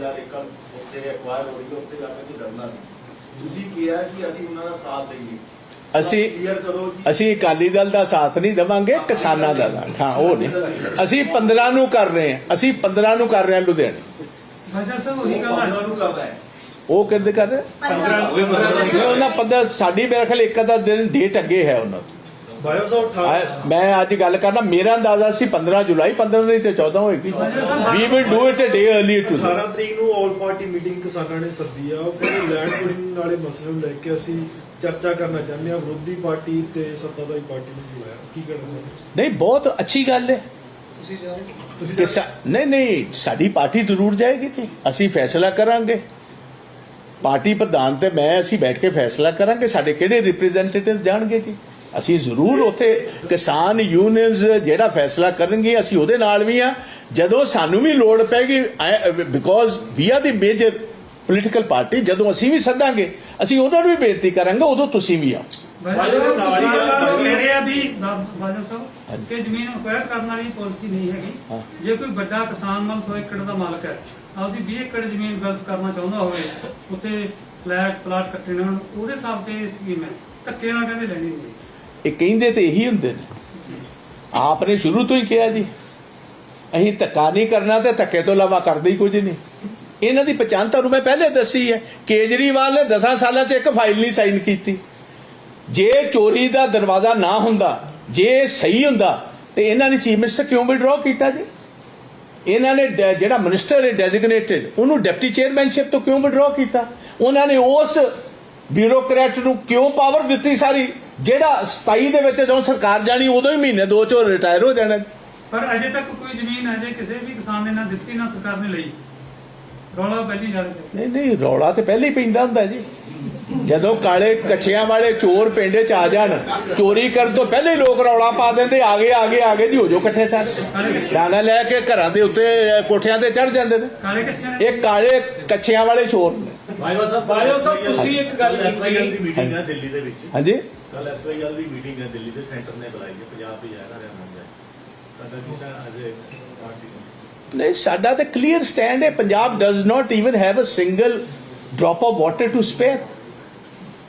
ਯਾਰ ਏਕੜ ਉੱਤੇ ਐਕਵਾਇਰ ਹੋ ਰਹੀ ਹੈ ਉੱਤੇ ਜਾ ਕੇ ਧਰਨਾ ਨਹੀਂ। ਤੁਸੀਂ ਕਿਹਾ ਕਿ ਅਸੀਂ ਉਹਨਾਂ ਦਾ ਸਾਥ ਦੇਈਏ। ਅਸੀਂ ਕਲੀਅਰ ਕਰੋ ਕਿ ਅਸੀਂ ਅਕਾਲੀ ਦਲ ਦਾ ਸਾਥ ਨਹੀਂ ਦੇਵਾਂਗੇ ਕਿਸਾਨਾਂ ਦਾ। ਹਾਂ ਉਹ ਨਹੀਂ। ਅਸੀਂ 15 ਨੂੰ ਕਰ ਰਹੇ ਹਾਂ ਅਸੀਂ 15 ਨੂੰ ਕਰ ਰਹੇ ਹਾਂ ਲੁਧਿਆਣੇ। ਬਾਜਾ ਸਾਹਿਬ ਉਹੀ ਗੱਲ ਉਹਨਾਂ ਹੈ ਨੂੰ ਕਰ ਰਿਹਾ ਹੈ। ਉਹ ਕਿਹਦੇ ਕਰ ਰਹੇ? ਨਹੀਂ, ਉਹਨਾਂ 15 ਸਾਡੀ ਮੇਰੇ ਖਿਆਲ ਇੱਕ ਅੱਧਾ ਦਿਨ ਡੇਟ ਅੱਗੇ ਹੈ ਉਹਨਾਂ ਤੋਂ। ਭਾਈ ਸਾਹਿਬ ਆ- ਮੈਂ ਅੱਜ ਗੱਲ ਕਰਨਾ ਮੇਰਾ ਅੰਦਾਜ਼ਾ ਸੀ 15 ਜੁਲਾਈ 15 ਨਹੀਂ ਤੇ 14 ਹੋਏਗੀ। We will do it a day early to 18 ਤਰੀਕ ਨੂੰ ਆਲ ਪਾਰਟੀ ਮੀਟਿੰਗ ਕਿਸਾਨਾਂ ਨੇ ਸੱਦੀ ਆ। ਉਹ ਕਹਿੰਦੇ ਲੈਂਡ ਪੂਲਿੰਗ ਵਾਲੇ ਮਸਲੇ ਨੂੰ ਲੈ ਕੇ ਅਸੀਂ ਚਰਚਾ ਕਰਨਾ ਚਾਹੁੰਦੇ ਹਾਂ। ਵਿਰੋਧੀ ਪਾਰਟੀ ਤੇ ਸੱਤਾਧਾਰੀ ਪਾਰਟੀ ਨੂੰ ਬੁਲਾਇਆ। ਕੀ ਚਾਹੁੰਦੇ ਨਹੀਂ ਬਹੁਤ ਅੱਛੀ ਗੱਲ ਹੈ। ਤੁਸੀਂ ਕਿ ਸਾ- ਨਹੀਂ ਨਹੀਂ ਸਾਡੀ ਪਾਰਟੀ ਜ਼ਰੂਰ ਜਾਏਗੀ ਤੇ ਅਸੀਂ ਫੈਸਲਾ ਕਰਾਂਗੇ। ਪਾਰਟੀ ਪ੍ਰਧਾਨ ਤੇ ਮੈਂ ਅਸੀਂ ਬੈਠ ਕੇ ਫੈਸਲਾ ਕਰਾਂਗੇ। ਸਾਡੇ ਕਿਹੜੇ ਰਿਪਰੈਜ਼ੈਂਟੇਟਿਵ ਜਾਣਗੇ ਜੀ? ਅਸੀਂ ਜ਼ਰੂਰ ਉੱਥੇ ਕਿਸਾਨ ਯੂਨੀਅਨਸ ਜਿਹੜਾ ਫੈਸਲਾ ਕਰਨਗੇ ਅਸੀਂ ਉਹਦੇ ਨਾਲ ਵੀ ਆ ਜਦੋਂ ਸਾਨੂੰ ਵੀ ਲੋੜ ਪੈਗੀ because we are the major political party ਜਦੋਂ ਅਸੀਂ ਵੀ ਸੱਦਾਂਗੇ ਅਸੀਂ ਉਹਨਾਂ ਨੂੰ ਵੀ ਬੇਨਤੀ ਕਰਾਂਗੇ ਉਦੋਂ ਤੁਸੀਂ ਵੀ ਆਓ ਬਾਜਾ ਸਾਹਿਬ ਨਾਲ ਹੀ ਗੱਲ ਕਿਸਾਨਾਂ ਨੂੰ ਕਰੀਏ। ਕਹਿ ਰਹੇ ਆ ਵੀ ਬਾ- ਬਾਜਾ ਸਾਹਿਬ ਹਾਂਜੀ। ਕਿ ਜ਼ਮੀਨ ਅਕਵਾਇਰ ਕਰਨ ਵਾਲੀ ਪਾਲਿਸੀ ਨਹੀਂ ਹਾਂ। ਹੈਗੀ ਜੇ ਕੋਈ ਵੱਡਾ ਕਿਸਾਨ ਨਾਲ 100 ਏਕੜ ਦਾ ਮਾਲਕ ਹੈ ਆਪਦੀ 20 ਏਕੜ ਜ਼ਮੀਨ ਬਿਲਡ ਕਰਨਾ ਚਾਹੁੰਦਾ ਹੋਵੇ ਉੱਤੇ ਫਲੈਟ ਪਲਾਟ ਕੱਟਣੇ ਹੋਣ ਉਹਦੇ ਹਿਸਾਬ ਤੇ ਸਕੀਮ ਹੈ ਧੱਕੇ ਨਾਲ ਕਹਿੰਦੇ ਲੈਣੀ ਨਹੀਂ ਇਹ ਕਹਿੰਦੇ ਤੇ ਇਹੀ ਹੁੰਦੇ ਨੇ। ਆਪ ਨੇ ਸ਼ੁਰੂ ਤੋਂ ਹੀ ਕਿਹਾ ਜੀ। ਅਸੀਂ ਧੱਕਾ ਨਹੀਂ ਕਰਨਾ ਤੇ ਧੱਕੇ ਤੋਂ ਇਲਾਵਾ ਕਰਦੇ ਹੀ ਕੁਝ ਨਹੀਂ। ਇਹਨਾਂ ਦੀ ਪਛਾਣ ਤੁਹਾਨੂੰ ਮੈਂ ਪਹਿਲੇ ਦੱਸੀ ਹੈ। ਕੇਜਰੀਵਾਲ ਨੇ 10 ਸਾਲਾਂ 'ਚ ਇੱਕ ਫਾਈਲ ਨਹੀਂ ਸਾਈਨ ਕੀਤੀ। ਜੇ ਚੋਰੀ ਦਾ ਦਰਵਾਜ਼ਾ ਨਾ ਹੁੰਦਾ, ਜੇ ਸਹੀ ਹੁੰਦਾ, ਤੇ ਇਹਨਾਂ ਨੇ ਚੀਫ ਮਿਨਿਸਟਰ ਕਿਉਂ ਵਿਡਰਾਅ ਕੀਤਾ ਜੀ? ਇਹਨਾਂ ਨੇ ਡ- ਜਿਹੜਾ ਮਿਨਿਸਟਰ ਹੈ ਡੈਜ਼ਿਗਨੇਟਡ ਉਹਨੂੰ ਡਿਪਟੀ ਚੇਅਰਮੈਨਸ਼ਿਪ ਤੋਂ ਕਿਉਂ ਵਿਡਰਾਅ ਕੀਤਾ? ਉਹਨਾਂ ਨੇ ਉਸ ਬਿਊਰੋਕਰੈਟ ਨੂੰ ਕਿਉਂ ਪਾਵਰ ਦਿੱਤੀ ਸਾਰੀ? ਜਿਹੜਾ 27 ਦੇ ਵਿੱਚ ਜਦੋਂ ਸਰਕਾਰ ਜਾਣੀ ਉਦੋਂ ਹੀ ਮਹੀਨੇ ਦੋ ਚੋਂ ਰਿਟਾਇਰ ਹੋ ਜਾਣਾ। ਪਰ ਅਜੇ ਤੱਕ ਕੋਈ ਜ਼ਮੀਨ ਅਜੇ ਕਿਸੇ ਵੀ ਕਿਸਾਨ ਨੇ ਨਾ ਦਿੱਤੀ ਨਾ ਸਰਕਾਰ ਨੇ ਲਈ। ਰੌਲਾ ਪਹਿਲੀ ਗੱਲ ਨਹੀਂ ਨਹੀਂ ਰੌਲਾ ਤੇ ਪਹਿਲੇ ਹੀ ਪੈਂਦਾ ਹੁੰਦਾ ਜੀ। ਜਦੋਂ ਕਾਲੇ ਕੱਛਿਆਂ ਵਾਲੇ ਚੋਰ ਪਿੰਡ 'ਚ ਆ ਜਾਣ ਚੋਰੀ ਕਰਨ ਤੋਂ ਪਹਿਲੇ ਲੋਕ ਰੌਲਾ ਪਾ ਦਿੰਦੇ ਆਗੇ ਆਗੇ ਆਗੇ ਜੀ ਹੋ ਜੋ ਇਕੱਠੇ ਸਾਰੇ। ਡਾਂਗਾ ਲੈ ਕੇ ਘਰਾਂ ਦੇ ਉੱਤੇ ਕੋਠਿਆਂ ਤੇ ਚੜ ਜਾਂਦੇ ਨੇ। ਕਾਲੇ ਕੱਛੇ ਨੇ ਇਹ ਕਾਲੇ ਕੱਛਿਆਂ ਵਾਲੇ ਚੋਰ ਨੇ। ਭਾਈਵਾ ਸਾਹਿਬ ਭਾਈਵਾ ਸਾਹਿਬ, ਤੁਸੀਂ ਇੱਕ ਗੱਲ ਐਸਵਾਈਐਲ ਦੀ। ਮੀਟਿੰਗ ਹੈ ਦਿੱਲੀ ਦੇ ਵਿੱਚ। ਹਾਂਜੀ? ਕੱਲ ਐਸਵਾਈਐਲ ਦੀ ਮੀਟਿੰਗ ਹੈ ਦਿੱਲੀ ਦੇ ਸੈਂਟਰ ਨੇ ਬੁਲਾਈ ਹੈ ਪੰਜਾਬ ਤੇ ਜਾਏਗਾ ਹਰਿਆਣਾ ਜਾਏ ਸਾਡਾ ਜਿਹੜਾ ਅਜੇ ਨਹੀਂ ਸਾਡਾ ਤਾਂ ਕਲੀਅਰ ਸਟੈਂਡ ਹੈ Punjab does not even have a single drop of water to spare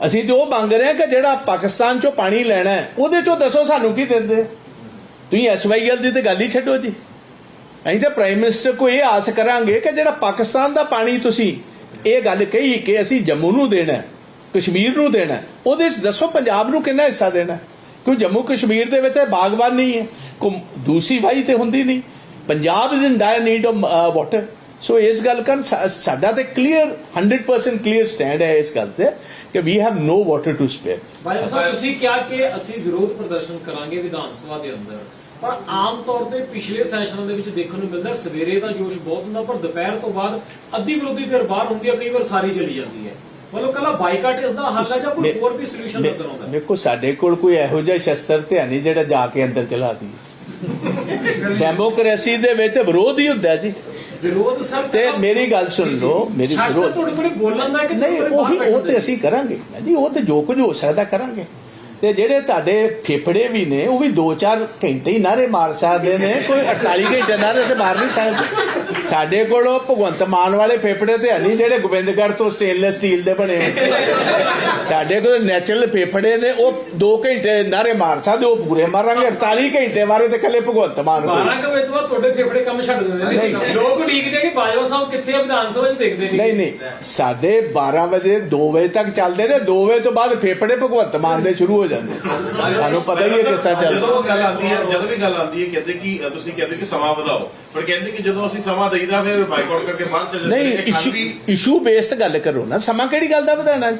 ਅਸੀਂ ਤੇ ਉਹ ਮੰਗ ਰਹੇ ਹਾਂ ਕਿ ਜਿਹੜਾ ਪਾਕਿਸਤਾਨ ਚੋਂ ਪਾਣੀ ਲੈਣਾ ਹੈ ਉਹਦੇ ਚੋਂ ਦੱਸੋ ਸਾਨੂੰ ਕੀ ਦਿੰਦੇ। ਤੁਸੀਂ ਐਸਵਾਈਐਲ ਦੀ ਤੇ ਗੱਲ ਹੀ ਛੱਡੋ ਜੀ। ਅਸੀਂ ਤਾਂ ਪ੍ਰਾਈਮ ਮਿਨਿਸਟਰ ਕੋ ਇਹ ਆਸ ਕਰਾਂਗੇ ਕਿ ਜਿਹੜਾ ਪਾਕਿਸਤਾਨ ਦਾ ਪਾਣੀ ਤੁਸੀਂ ਇਹ ਗੱਲ ਕਹੀ ਕਿ ਅਸੀਂ ਜੰਮੂ ਨੂੰ ਦੇਣਾ ਹੈ, ਕਸ਼ਮੀਰ ਨੂੰ ਦੇਣਾ ਉਹਦੇ 'ਚ ਦੱਸੋ ਪੰਜਾਬ ਨੂੰ ਕਿੰਨਾ ਹਿੱਸਾ ਦੇਣਾ ਕਿਉਂ ਜੰਮੂ ਕਸ਼ਮੀਰ ਦੇ ਵਿੱਚ ਬਾਗਬਾਨੀ ਹੈ। ਕੋਈ ਦੂਸਰੀ ਵਾਈ ਤੇ ਹੁੰਦੀ ਨਹੀਂ। Punjab is in dire need of water so ਇਸ ਗੱਲ ਕਰ ਸਾਡਾ ਤੇ ਕਲੀਅਰ 100% ਕਲੀਅਰ ਸਟੈਂਡ ਹੈ ਇਸ ਗੱਲ ਤੇ ਕਿ we have no water to spare ਭਾਈ ਸਾਹਿਬ ਤੁਸੀਂ ਕਿਹਾ ਕਿ ਅਸੀਂ ਵਿਰੋਧ ਪ੍ਰਦਰਸ਼ਨ ਕਰਾਂਗੇ ਵਿਧਾਨ ਸਭਾ ਦੇ ਅੰਦਰ। ਪਰ ਆਮ ਤੌਰ ਤੇ ਪਿਛਲੇ ਸੈਸ਼ਨਾਂ ਦੇ ਵਿੱਚ ਦੇਖਣ ਨੂੰ ਮਿਲਦਾ ਸਵੇਰੇ ਦਾ ਜੋਸ਼ ਬਹੁਤ ਹੁੰਦਾ ਪਰ ਦੁਪਹਿਰ ਤੋਂ ਬਾਅਦ ਅੱਧੀ ਵਿਰੋਧੀ ਧਿਰ ਬਾਹਰ ਹੁੰਦੀ ਹੈ ਕਈ ਵਾਰ ਸਾਰੀ ਚਲੀ ਜਾਂਦੀ ਹੈ। ਮਤਲਬ ਕੱਲਾ ਬਾਈਕਾਟ ਇਸ ਦਾ ਹੱਲ ਹੈ ਜਾਂ ਕੋਈ ਹੋਰ ਵੀ ਸੋਲੂਸ਼ਨ ਨਜ਼ਰ ਆਉਂਦਾ ਦੇਖੋ ਸਾਡੇ ਕੋਲ ਕੋਈ ਇਹੋ ਜਿਹਾ ਸ਼ਸਤਰ ਤੇ ਨਹੀਂ ਜਿਹੜਾ ਜਾ ਕੇ ਅੰਦਰ ਚਲਾ ਦੀ ਡੈਮੋਕ੍ਰੇਸੀ ਦੇ ਵਿੱਚ ਵਿਰੋਧ ਹੀ ਹੁੰਦਾ ਜੀ। ਵਿਰੋਧ ਸਰ ਤੇ ਮੇਰੀ ਗੱਲ ਸੁਣ ਲਓ ਮੇਰੀ ਵਿਰੋਧ ਤੁਹਾਡੇ ਕੋਲ ਬੋਲਣ ਦਾ ਕਿ ਨਹੀਂ ਉਹੀ ਤੇ? ਅਸੀਂ ਕਰਾਂਗੇ। ਜੀ ਉਹ ਤੇ ਜੋ ਕੁਝ ਹੋ ਸਕਦਾ ਕਰਾਂਗੇ। ਤੇ ਜਿਹੜੇ ਤੁਹਾਡੇ ਫੇਫੜੇ ਵੀ ਨੇ ਉਹ ਵੀ 2-4 ਘੰਟੇ ਹੀ ਨਾਰੇ ਮਾਰ ਸਕਦੇ ਨੇ। ਕੋਈ 48 ਘੰਟੇ ਨਾਰੇ ਤੇ ਮਾਰ ਨਹੀਂ ਸਕਦੇ। ਸਾਡੇ ਕੋਲ ਭਗਵੰਤ ਮਾਨ ਵਾਲੇ ਫੇਫੜੇ ਤੇ ਨਹੀਂ ਜਿਹੜੇ ਗੋਬਿੰਦਗੜ੍ਹ ਤੋਂ ਸਟੇਨਲੈਸ ਸਟੀਲ ਦੇ ਬਣੇ ਹੋਏ। ਸਾਡੇ ਕੋਲ ਨੈਚੁਰਲ ਫੇਫੜੇ ਨੇ ਉਹ 2 ਘੰਟੇ ਨਾਰੇ ਮਾਰ ਸਕਦੇ ਉਹ ਪੂਰੇ ਮਾਰਾਂਗੇ। 48 ਘੰਟੇ ਮਾਰੇ ਤੇ ਕੱਲੇ ਭਗਵੰਤ ਮਾਨ ਕੋਲ। 12 ਕੁ ਵਜੇ ਤੋਂ ਤੁਹਾਡੇ ਫੇਫੜੇ ਕੰਮ ਛੱਡ ਦਿੰਦੇ ਨੇ। ਲੋਕ ਉਡੀਕਦੇ ਕਿ ਬਾਜਵਾ ਸਾਹਿਬ ਕਿੱਥੇ ਵਿਧਾਨ ਸਭਾ 'ਚ ਦੇਖਦੇ ਨਹੀਂ। ਨਹੀਂ ਸਾਡੇ 12 ਵਜੇ 2 ਵਜੇ ਤੱਕ ਚੱਲਦੇ ਨੇ। 2 ਵਜੇ ਤੋਂ ਬਾਅਦ ਫੇਫੜੇ ਭਗਵੰਤ ਮਾਨ ਦੇ ਸ਼ੁਰੂ ਹੋ ਜਾਂਦੇ ਤੁਹਾਨੂੰ ਪਤਾ ਹੀ ਹੈ ਕਿਸ ਤਰ੍ਹਾਂ ਜਦੋਂ ਚੱਲਦਾ। ਉਹ ਗੱਲ ਆਉਂਦੀ ਹੈ ਜਦੋਂ ਵੀ ਗੱਲ ਆਉਂਦੀ ਹੈ ਕਹਿੰਦੇ ਕਿ ਤੁਸੀਂ ਕਹਿੰਦੇ ਕਿ ਸਮਾਂ ਵਧਾਓ। ਪਰ ਕਹਿੰਦੇ ਕਿ ਜਦੋਂ ਅਸੀਂ ਸਮਾਂ ਦੇਈਦਾ ਫਿਰ ਬਾਈਕਾਟ ਕਰਕੇ ਬਾਹਰ ਚਲੇ ਜਾਂਦੇ ਨਹੀਂ ਇਸ਼ੂ ਬੇਸਡ ਗੱਲ ਕਰੋ ਨਾ। ਸਮਾਂ ਕਿਹੜੀ ਗੱਲ ਦਾ ਵਧਾਣਾ ਜੀ?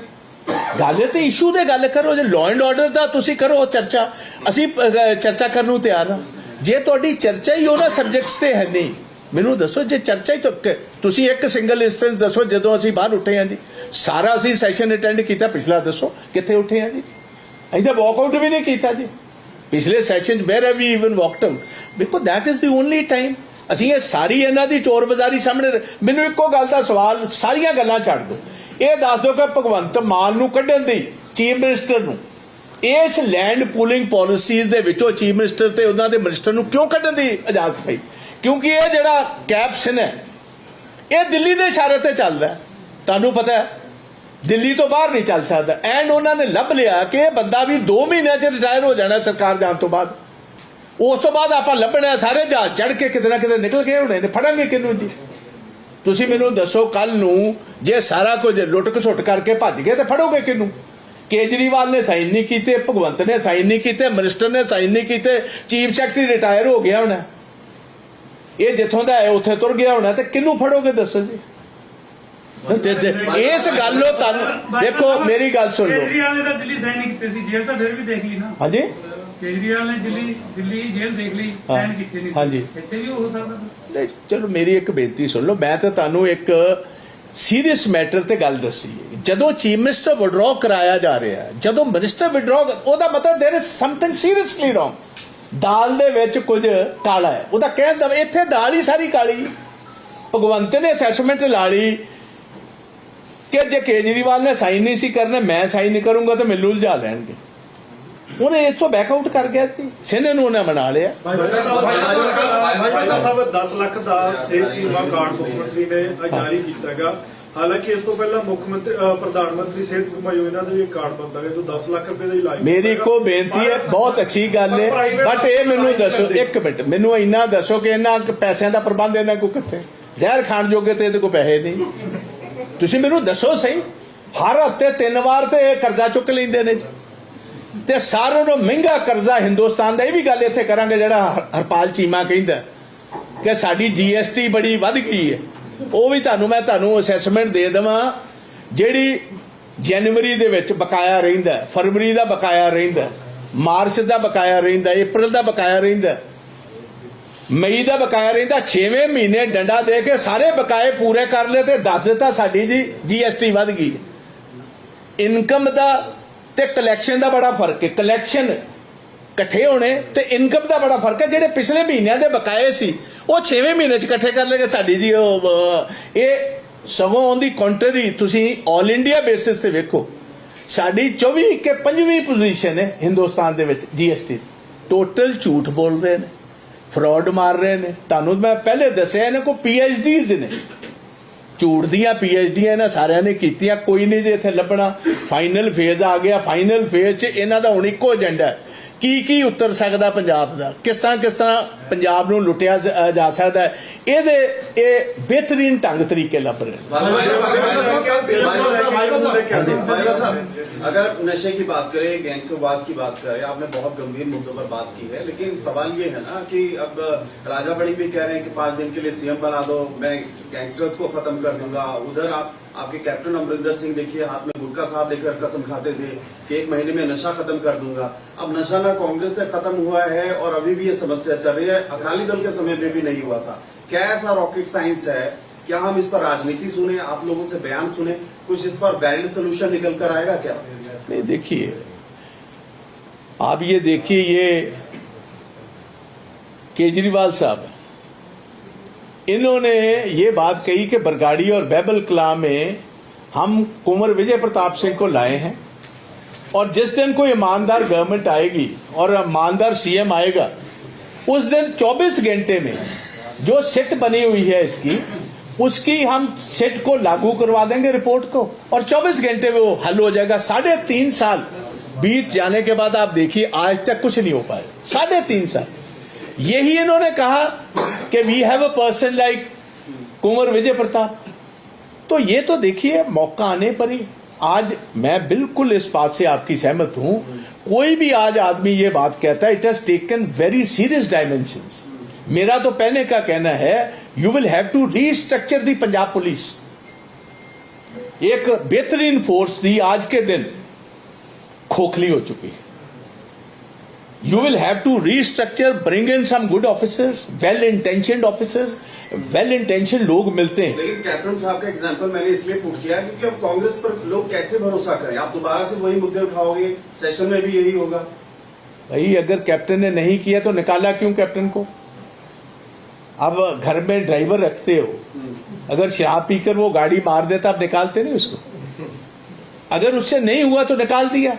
ਗੱਲ ਤੇ ਇਸ਼ੂ ਦੇ ਗੱਲ ਕਰੋ। ਜੇ ਲਾਅ ਐਂਡ ਆਰਡਰ ਦਾ ਤੁਸੀਂ ਕਰੋ ਚਰਚਾ। ਅਸੀਂ ਚਰਚਾ ਕਰਨ ਨੂੰ ਤਿਆਰ ਹਾਂ। ਜੇ ਤੁਹਾਡੀ ਚਰਚਾ ਹੀ ਉਹਨਾਂ ਸਬਜੈਕਟਸ ਤੇ ਹੈ ਨਹੀਂ ਮੈਨੂੰ ਦੱਸੋ ਜੇ ਚਰਚਾ ਹੀ ਕ- ਤੁਸੀਂ ਇੱਕ ਸਿੰਗਲ ਇੰਸਟੈਂਸ ਦੱਸੋ ਜਦੋਂ ਅਸੀਂ ਬਾਹਰ ਉੱਠੇ ਹਾਂ ਜੀ। ਸਾਰਾ ਅਸੀਂ ਸੈਸ਼ਨ ਅਟੈਂਡ ਕੀਤਾ ਪਿਛਲਾ ਦੱਸੋ ਕਿੱਥੇ ਉੱਠੇ ਹਾਂ ਜੀ? ਅਸੀਂ ਤਾਂ ਵਾਕਆਊਟ ਵੀ ਨਹੀਂ ਕੀਤਾ ਜੀ। ਪਿਛਲੇ session where have we even walked out because that is the only time ਅਸੀਂ ਇਹ ਸਾਰੀ ਇਹਨਾਂ ਦੀ ਚੋਰ ਬਾਜ਼ਾਰੀ ਸਾਹਮਣੇ ਮੈਨੂੰ ਇੱਕੋ ਗੱਲ ਦਾ ਸਵਾਲ, ਸਾਰੀਆਂ ਗੱਲਾਂ ਛੱਡ ਦਿਓ। ਇਹ ਦੱਸ ਦਿਓ ਕਿ ਭਗਵੰਤ ਮਾਨ ਨੂੰ ਕੱਢਣ ਦੀ ਚੀਫ ਮਿਨਿਸਟਰ ਨੂੰ, ਇਸ ਲੈਂਡ ਪੂਲਿੰਗ ਪਾਲਿਸੀਜ਼ ਦੇ ਵਿੱਚੋਂ ਚੀਫ ਮਿਨਿਸਟਰ ਤੇ ਉਹਨਾਂ ਦੇ ਮਿਨਿਸਟਰ ਨੂੰ ਕਿਉਂ ਕੱਢਣ ਦੀ ਇਜਾਜ਼ਤ ਪਈ? ਕਿਉਂਕਿ ਇਹ ਜਿਹੜਾ ਕੈਪਸ਼ਨ ਹੈ, ਇਹ ਦਿੱਲੀ ਦੇ ਇਸ਼ਾਰੇ ਤੇ ਚੱਲਦਾ ਤੁਹਾਨੂੰ ਪਤਾ ਹੈ ਦਿੱਲੀ ਤੋਂ ਬਾਹਰ ਨਹੀਂ ਚੱਲ ਸਕਦਾ। ਐਂਡ ਉਹਨਾਂ ਨੇ ਲੱਭ ਲਿਆ ਕਿ ਇਹ ਬੰਦਾ ਵੀ 2 ਮਹੀਨਿਆਂ 'ਚ ਰਿਟਾਇਰ ਹੋ ਜਾਣਾ ਸਰਕਾਰ ਜਾਣ ਤੋਂ ਬਾਅਦ। ਉਸ ਤੋਂ ਬਾਅਦ ਆਪਾਂ ਲੱਭਣਾ ਸਾਰੇ ਜਹਾਜ਼ ਚੜ ਕੇ ਕਿਤੇ ਨਾ ਕਿਤੇ ਨਿਕਲ ਗਏ ਹੋਣੇ ਨੇ। ਫੜਾਂਗੇ ਕਿਹਨੂੰ ਜੀ? ਤੁਸੀਂ ਮੈਨੂੰ ਦੱਸੋ ਕੱਲ ਨੂੰ ਜੇ ਸਾਰਾ ਕੁਝ ਲੁੱਟ ਘਸੁੱਟ ਕਰਕੇ ਭੱਜ ਗਏ ਤੇ ਫੜੋਗੇ ਕਿਹਨੂੰ? ਕੇਜਰੀਵਾਲ ਨੇ ਸਾਈਨ ਨਹੀਂ ਕੀਤੇ, ਭਗਵੰਤ ਨੇ ਸਾਈਨ ਨਹੀਂ ਕੀਤੇ, ਮਿਨਿਸਟਰ ਨੇ ਸਾਈਨ ਨਹੀਂ ਕੀਤੇ, ਚੀਫ ਸੈਕਟਰੀ ਰਿਟਾਇਰ ਹੋ ਗਿਆ ਹੋਣਾ। ਇਹ ਜਿੱਥੋਂ ਦਾ ਹੈ, ਉੱਥੇ ਤੁਰ ਗਿਆ ਹੋਣਾ ਤੇ ਕਿਹਨੂੰ ਫੜੋਗੇ ਦੱਸੋ ਜੀ? ਤੇ- ਤੇ- ਇਸ ਗੱਲੋਂ ਤੁਹਾਨੂੰ ਦੇਖੋ ਮੇਰੀ ਗੱਲ ਸੁਣ ਲਓ ਕੇਜਰੀਵਾਲ ਨੇ ਤਾਂ ਦਿੱਲੀ ਸਾਈਨ ਨਹੀਂ ਕੀਤੇ ਸੀ ਜੇਲ੍ਹ ਤਾਂ ਫਿਰ ਵੀ ਦੇਖ ਲਈ ਨਾ ਹਾਂਜੀ ਕੇਜਰੀਵਾਲ ਨੇ ਦਿੱਲੀ ਦਿੱਲੀ ਜੇਲ੍ਹ ਦੇਖ ਲਈ ਹਾਂ। ਸਾਈਨ ਕੀਤੇ ਨਹੀਂ ਸੀ। ਹਾਂਜੀ। ਇੱਥੇ ਵੀ ਹੋ ਸਕਦਾ ਸੀ। ਨਹੀਂ, ਚਲੋ ਮੇਰੀ ਇੱਕ ਬੇਨਤੀ ਸੁਣ ਲਓ ਮੈਂ ਤਾਂ ਤੁਹਾਨੂੰ ਇੱਕ ਸੀਰੀਅਸ ਮੈਟਰ ਤੇ ਗੱਲ ਦੱਸੀ ਹੈ। ਜਦੋਂ ਚੀਫ ਮਿਨਿਸਟਰ ਵਿਡਰਾਅ ਕਰਾਇਆ ਜਾ ਰਿਹਾ ਹੈ ਜਦੋਂ ਮਿਨਿਸਟਰ ਵਿਡਰਾਅ ਉਹਦਾ ਮਤਲਬ there is something seriously wrong ਦਾਲ ਦੇ ਵਿੱਚ ਕੁਝ ਕਾਲਾ ਹੈ ਉਹਦਾ ਕਹਿਣ ਦਾ ਇੱਥੇ ਦਾਲ ਹੀ ਸਾਰੀ ਕਾਲੀ ਹੈ। ਭਗਵੰਤ ਨੇ ਅਸੈਸਮੈਂਟ ਲਾ ਲਈ ਕਿ ਜੇ ਕੇਜਰੀਵਾਲ ਨੇ ਸਾਈਨ ਨਹੀਂ ਸੀ ਕਰਨਾ ਮੈਂ ਸਾਈਨ ਨਹੀਂ ਕਰੂੰਗਾ ਤਾਂ ਮੈਨੂੰ ਉਲਝਾ ਲੈਣਗੇ। ਉਹਨੇ ਇੱਥੋਂ ਬੈਕ ਆਊਟ ਕਰ ਗਿਆ ਸੀ। ਸਿਨੇ ਨੂੰ ਉਹਨੇ ਮਨਾ ਲਿਆ। ਭਾਈ ਸਾਹਿਬ 10 ਲੱਖ ਦਾ ਸਿਹਤ ਬੀਮਾ ਕਾਰਡ ਮੁੱਖ ਮੰਤਰੀ ਨੇ ਅੱਜ ਜਾਰੀ ਕੀਤਾ ਹੈਗਾ। ਹਾਲਾਂਕਿ ਇਸ ਤੋਂ ਪਹਿਲਾਂ ਮੁੱਖ ਮੰਤਰੀ ਅ, ਪ੍ਰਧਾਨ ਮੰਤਰੀ ਸਿਹਤ ਬੀਮਾ ਯੋਜਨਾ ਦਾ ਵੀ ਇੱਕ ਕਾਰਡ ਬੰਦਾ ਹੈ ਜੋ 10 ਲੱਖ ਰੁਪਏ ਦਾ ਇਲਾਜ ਮੇਰੀ ਇੱਕੋ ਬੇਨਤੀ ਹੈ ਬਹੁਤ ਅੱਛੀ ਗੱਲ ਹੈ ਬਟ ਇਹ ਮੈਨੂੰ ਦੱਸੋ ਇੱਕ ਮਿੰਟ ਮੈਨੂੰ ਇੰਨਾ ਦੱਸੋ ਕਿ ਇਹਨਾਂ ਕੁ ਪੈਸਿਆਂ ਦਾ ਪ੍ਰਬੰਧ ਇਹਨਾਂ ਕੋ ਕਿੱਥੇ? ਜ਼ਹਿਰ ਖਾਣ ਜੋਗੇ ਤੇ ਇਹਦੇ ਕੋ ਪੈਸੇ ਨਹੀਂ। ਤੁਸੀਂ ਮੈਨੂੰ ਦੱਸੋ ਸਹੀ ਹਰ ਹਫ਼ਤੇ ਤਿੰਨ ਵਾਰ ਤੇ ਇਹ ਕਰਜ਼ਾ ਚੁੱਕ ਲੈਂਦੇ ਨੇ ਜੀ। ਤੇ ਸਾਰਿਆਂ ਨੂੰ ਮਹਿੰਗਾ ਕਰਜ਼ਾ ਹਿੰਦੁਸਤਾਨ ਦਾ, ਇਹ ਵੀ ਗੱਲ ਇੱਥੇ ਕਰਾਂਗੇ ਜਿਹੜਾ ਹਰਪਾਲ ਚੀਮਾ ਕਹਿੰਦਾ ਕਿ ਸਾਡੀ ਜੀਐਸਟੀ ਬੜੀ ਵੱਧ ਗਈ ਹੈ ਉਹ ਵੀ ਤੁਹਾਨੂੰ ਮੈਂ ਤੁਹਾਨੂੰ ਅਸੈਸਮੈਂਟ ਦੇ ਦੇਵਾਂ, ਜਿਹੜੀ ਜਨਵਰੀ ਦੇ ਵਿੱਚ ਬਕਾਇਆ ਰਹਿੰਦਾ, ਫਰਵਰੀ ਦਾ ਬਕਾਇਆ ਰਹਿੰਦਾ, ਮਾਰਚ ਦਾ ਬਕਾਇਆ ਰਹਿੰਦਾ, ਅਪ੍ਰੈਲ ਦਾ ਬਕਾਇਆ ਰਹਿੰਦਾ ਮਈ ਦਾ ਬਕਾਇਆ ਰਹਿੰਦਾ 6ਵੇਂ ਮਹੀਨੇ ਡੰਡਾ ਦੇ ਕੇ ਸਾਰੇ ਬਕਾਏ ਪੂਰੇ ਕਰ ਲਏ ਤੇ ਦੱਸ ਦਿੱਤਾ ਸਾਡੀ ਜੀ ਜੀਐਸਟੀ ਵੱਧ ਗਈ। ਇਨਕਮ ਦਾ ਤੇ ਕਲੈਕਸ਼ਨ ਦਾ ਬੜਾ ਫ਼ਰਕ ਹੈ। ਕਲੈਕਸ਼ਨ ਇਕੱਠੇ ਹੋਣੇ ਤੇ ਇਨਕਮ ਦਾ ਬੜਾ ਫ਼ਰਕ ਹੈ। ਜਿਹੜੇ ਪਿਛਲੇ ਮਹੀਨਿਆਂ ਦੇ ਬਕਾਏ ਸੀ ਉਹ 6ਵੇਂ ਮਹੀਨੇ ਚ ਇਕੱਠੇ ਕਰ ਲੇਗੇ ਸਾਡੀ ਜੀ ਉਹ, ਇਹ ਸਗੋਂ ਉਹਦੀ ਕੰਟਰੀ ਤੁਸੀਂ 올 ਇੰਡੀਆ ਬੇਸਿਸ ਤੇ ਵੇਖੋ। ਸਾਡੀ 24 ਕੇ 5ਵੀਂ ਪੋਜੀਸ਼ਨ ਹੈ ਹਿੰਦੁਸਤਾਨ ਦੇ ਵਿੱਚ ਜੀਐਸਟੀ ਟੋਟਲ ਝੂਠ ਬੋਲ ਰਹੇ ਨੇ। ਫਰਾਡ ਮਾਰ ਰਹੇ ਨੇ। ਤੁਹਾਨੂੰ ਮੈਂ ਪਹਿਲੇ ਦੱਸਿਆ, ਇਹਨਾਂ ਕੋ ਪੀਐਚਡੀਜ਼ ਨੇ। ਝੂਠ ਦੀਆਂ ਪੀਐਚਡੀਆਂ ਇਹਨਾਂ ਸਾਰਿਆਂ ਨੇ ਕੀਤੀਆਂ, ਕੋਈ ਨਹੀਂ ਜੇ ਇੱਥੇ ਲੱਭਣਾ। ਫਾਈਨਲ ਫੇਜ਼ ਆ ਗਿਆ ਫਾਈਨਲ ਫੇਜ਼ 'ਚ ਇਹਨਾਂ ਦਾ ਹੁਣ ਇੱਕੋ ਏਜੰਡਾ ਹੈ। ਕੀ ਕੀ ਉੱਤਰ ਸਕਦਾ ਪੰਜਾਬ ਦਾ ਕਿਸ ਤਰ੍ਹਾਂ ਕਿਸ ਤਰ੍ਹਾਂ ਪੰਜਾਬ ਨੂੰ ਲੁੱਟਿਆ ਜ- ਅ, ਜਾ ਸਕਦਾ ਹੈ ਇਹਦੇ ਇਹ ਬਿਹਤਰੀਨ ਢੰਗ ਤਰੀਕੇ ਲੱਭ ਰਹੇ ਨੇ भाई साहब अगर नशे की बात करें गैंगस्टरवाद की बात करें आपने बहुत गंभीर मुद्दों पर बात की है लेकिन सवाल ये है ना कि अब राजा बड़ी भी कह रहे हैं कि पांच दिन के लिए सीएम बना दो मैं गैंगस्टर्स को खत्म कर दूंगा उधर आप आपके कैप्टन अमरिंदर सिंह देखिए, हाथ में गुटखा साहब लेकर कसम खाते थे कि एक महीने में नशा खत्म कर दूँगा। अब नशा ना कांग्रेस से खत्म हुआ है और अभी भी ये समस्या चल रही है। अकाली दल के समय में भी नहीं हुआ था। क्या ऐसा रॉकेट साइंस है? क्या हम इस पर राजनीति सुने? आप लोगों से बयान सुने? कुछ इस पर वैलिड सोल्यूशन निकल कर आएगा क्या? नहीं, देखिए, आप ये देखिए ये केजरीवाल साहब इन्होंने ये बात कही कि बरगाड़ी और बैबल कला में हम कुंवर विजय प्रताप सिंह को लाए हैं। और जिस दिन कोई ईमानदार गवर्नमेंट आएगी और ईमानदार सीएम आएगा, उस दिन 24 घंटे में जो सिट बनी हुई है इसकी, उसकी हम सिट को लागू करवा देंगे रिपोर्ट को। और 24 घंटे में वो हल हो जाएगा। साढ़े तीन साल बीत जाने के बाद आप देखिए, आज तक कुछ नहीं हो पाया। साढ़े तीन साल। यही इन्होंने कहा कि we have a person like Kunwar Vijay Pratap तो ये तो देखिए, मौका आने पर ही आज मैं बिल्कुल इस बात से आपकी सहमत हूँ। कोई भी आज आदमी ये बात कहता है it has taken very serious dimension मेरा तो पहले का कहना है you will have to restructure the Punjab police एक बेहतरीन फोर्स थी आज के दिन खोखली हो चुकी है। You will have to restructure bring in some good officers well intentioned officers. Well intentioned लोग मिलते हैं। लेकिन कैप्टन साहब का एग्जांपल मैंने इसलिए पुट किया क्योंकि अब कांग्रेस पर लोग कैसे भरोसा करें? आप दोबारा से वही मुद्दे उठाओगे? सेशन में भी यही होगा। भाई अगर कैप्टन ने नहीं किया तो निकाला क्यों कैप्टन को? अब घर में ड्राइवर रखते हो। अगर शराब पीकर वो गाड़ी मार देता आप निकालते नहीं उसको? अगर उससे नहीं हुआ तो निकाल दिया।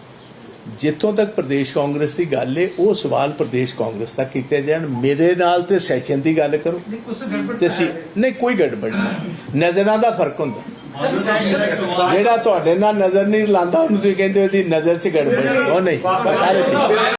ਜਿੱਥੋਂ ਤੱਕ ਪ੍ਰਦੇਸ਼ ਕਾਂਗਰਸ ਦੀ ਗੱਲ ਹੈ ਉਹ ਸਵਾਲ ਪ੍ਰਦੇਸ਼ ਕਾਂਗਰਸ ਤੱਕ ਕੀਤੇ ਜਾਣ। ਮੇਰੇ ਨਾਲ ਤੇ ਸੈਸ਼ਨ ਦੀ ਗੱਲ ਕਰੋ। ਨਹੀਂ, ਕੁਛ ਗੜਬੜ ਤੇ ਸੀ। ਨਹੀਂ। ਕੋਈ ਗੜਬੜ ਨਹੀਂ। ਨਜ਼ਰਾਂ ਦਾ ਫ਼ਰਕ ਹੁੰਦਾ। ਜਿਹੜਾ ਤੁਹਾਡੇ ਨਾਲ ਨਜ਼ਰ ਨਹੀਂ ਲਾਂਦਾ ਉਹਨੂੰ ਤੁਸੀਂ ਕਹਿੰਦੇ ਹੋ ਨਜ਼ਰ 'ਚ ਗੜਬੜ ਹੈ। ਉਹ ਨਹੀਂ। ਸਾਰੇ ਠੀਕ।